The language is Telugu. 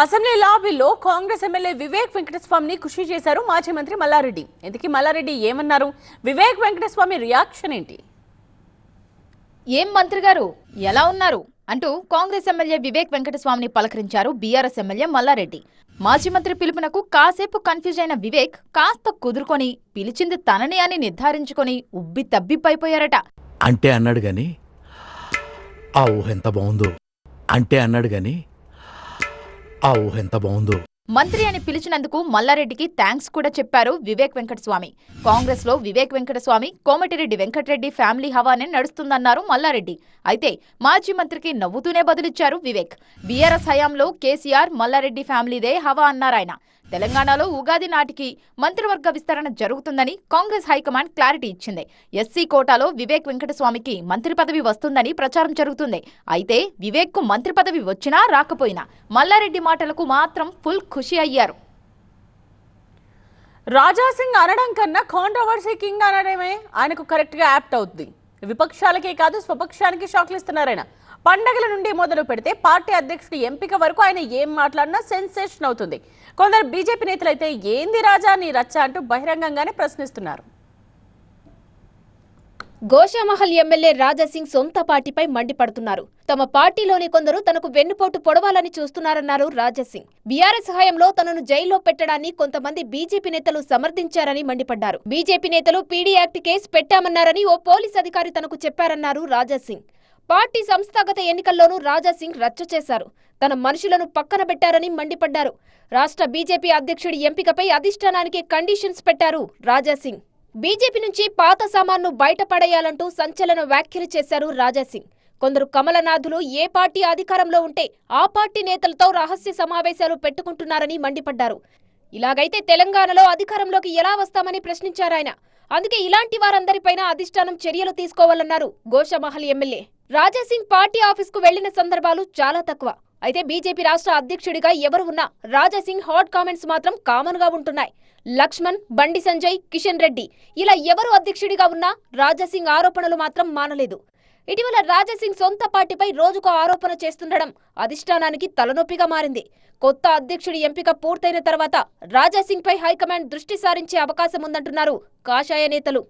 అసెంబ్లీ లాబీలో కాంగ్రెస్ ఎమ్మెల్యే వివేక్ వెంకటస్వామిని ఖుషి చేశారు మాజీ మంత్రి మల్లారెడ్డి. ఇంతకీ మల్లారెడ్డి ఏమన్నారు? వివేక్ వెంకటస్వామి రియాక్షన్ ఏంటి? ఏం మంత్రి గారు? ఎలా ఉన్నారు? అంటూ కాంగ్రెస్ ఎమ్మెల్యే వివేక్ వెంకటస్వామిని పలకరించారు బీఆర్ఎస్ ఎమ్మెల్యే మల్లారెడ్డి. మాజీ మంత్రి పిలుపునకు కాసేపు కన్ఫ్యూజ్ అయిన వివేక్ కాస్త కుదురుకొని పిలిచింది తనని అని నిర్ధారించుకొని ఉబ్బి తబ్బిబ్బైపోయారట అంటే అన్నాడు గాని ఆ ఊహ ఎంత బాగుందో. అంటే అన్నాడు గాని ఆ ఊహ ఎంత బాగుందో. మంత్రి అని పిలిచినందుకు మల్లారెడ్డికి థ్యాంక్స్ కూడా చెప్పారు వివేక్ వెంకటస్వామి. కాంగ్రెస్లో వివేక్ వెంకటస్వామి కోమటిరెడ్డి వెంకటరెడ్డి ఫ్యామిలీ హవానే నడుస్తుందన్నారు మల్లారెడ్డి. అయితే మాజీ మంత్రికి నవ్వుతూనే బదులిచ్చారు వివేక్. బీఆర్ఎస్ హయాంలో కేసీఆర్ మల్లారెడ్డి ఫ్యామిలీదే హవా అన్నారాయన. తెలంగాణలో ఉగాది నాటికి మంత్రివర్గ విస్తరణ జరుగుతుందని కాంగ్రెస్ హైకమాండ్ క్లారిటీ ఇచ్చింది. ఎస్సీ కోటాలో వివేక్ వెంకటస్వామికి మంత్రి పదవి వస్తుందని ప్రచారం జరుగుతుంది. అయితే వివేక్కు మంత్రి పదవి వచ్చినా రాకపోయినా మల్లారెడ్డి మాటలకు మాత్రం ఫుల్ ఖుషి అయ్యారు. రాజాసింగ్ అనడం కన్నా కాంట్రవర్సీ కింగ్ అనడమే ఆయనకు కరెక్ట్గా యాప్ట్ అవుతుంది విపక్షాలకే కాదు స్వపక్షానికి షాక్లు ఇస్తున్నారు ఆయన. పండగల నుండి మొదలు పెడితే పార్టీ అధ్యక్షుడి ఎంపిక వరకు ఆయన ఏం మాట్లాడినా సెన్సేషన్ అవుతుంది. కొందరు బీజేపీ నేతలైతే ఏంది రాజా నీ రచ్చ? అంటూ బహిరంగంగానే ప్రశ్నిస్తున్నారు. గోషామహల్ ఎమ్మెల్యే రాజాసింగ్ సొంత పార్టీపై మండిపడుతున్నారు. తమ పార్టీలోని కొందరు తనకు వెన్నుపోటు పొడవాలని చూస్తున్నారన్నారు రాజాసింగ్. బీఆర్ఎస్ హయాంలో తనను జైల్లో పెట్టడాన్ని కొంతమంది బీజేపీ నేతలు సమర్థించారని మండిపడ్డారు. బీజేపీ నేతలు పీడీ యాక్ట్ కేసు పెట్టామన్నారని ఓ పోలీస్ అధికారి తనకు చెప్పారన్నారు రాజాసింగ్. పార్టీ సంస్థాగత ఎన్నికల్లోనూ రాజాసింగ్ రచ్చ చేశారు. తన మనుషులను పక్కన పెట్టారని మండిపడ్డారు. రాష్ట్ర బీజేపీ అధ్యక్షుడి ఎంపికపై అధిష్టానానికి కండిషన్స్ పెట్టారు రాజాసింగ్. బీజేపీ నుంచి పాత సామాన్ను బయటపడేయాలంటూ సంచలన వ్యాఖ్యలు చేశారు రాజాసింగ్. కొందరు కమలనాథులు ఏ పార్టీ అధికారంలో ఉంటే ఆ పార్టీ నేతలతో రహస్య సమావేశాలు పెట్టుకుంటున్నారని మండిపడ్డారు. ఇలాగైతే తెలంగాణలో అధికారంలోకి ఎలా వస్తామని ప్రశ్నించారాయన అందుకే ఇలాంటి వారందరిపైన అధిష్టానం చర్యలు తీసుకోవాలన్నారు గోషమహల్ ఎమ్మెల్యే. రాజాసింగ్ పార్టీ ఆఫీస్కు వెళ్ళిన సందర్భాలు చాలా తక్కువ. అయితే బీజేపీ రాష్ట్ర అధ్యక్షుడిగా ఎవరు ఉన్నా రాజాసింగ్ హాట్ కామెంట్స్ మాత్రం కామన్గా ఉంటున్నాయి. లక్ష్మణ్ బండి సంజయ్ కిషన్ రెడ్డి. ఇలా ఎవరు అధ్యక్షుడిగా ఉన్నా రాజాసింగ్ ఆరోపణలు మాత్రం మానలేదు. ఇటీవల రాజాసింగ్ సొంత పార్టీపై రోజుకో ఆరోపణ చేస్తుండడం అధిష్టానానికి తలనొప్పిగా మారింది. కొత్త అధ్యక్షుడి ఎంపిక పూర్తయిన తర్వాత రాజాసింగ్ పై హైకమాండ్ దృష్టి సారించే అవకాశం ఉందంటున్నారు కాషాయ నేతలు.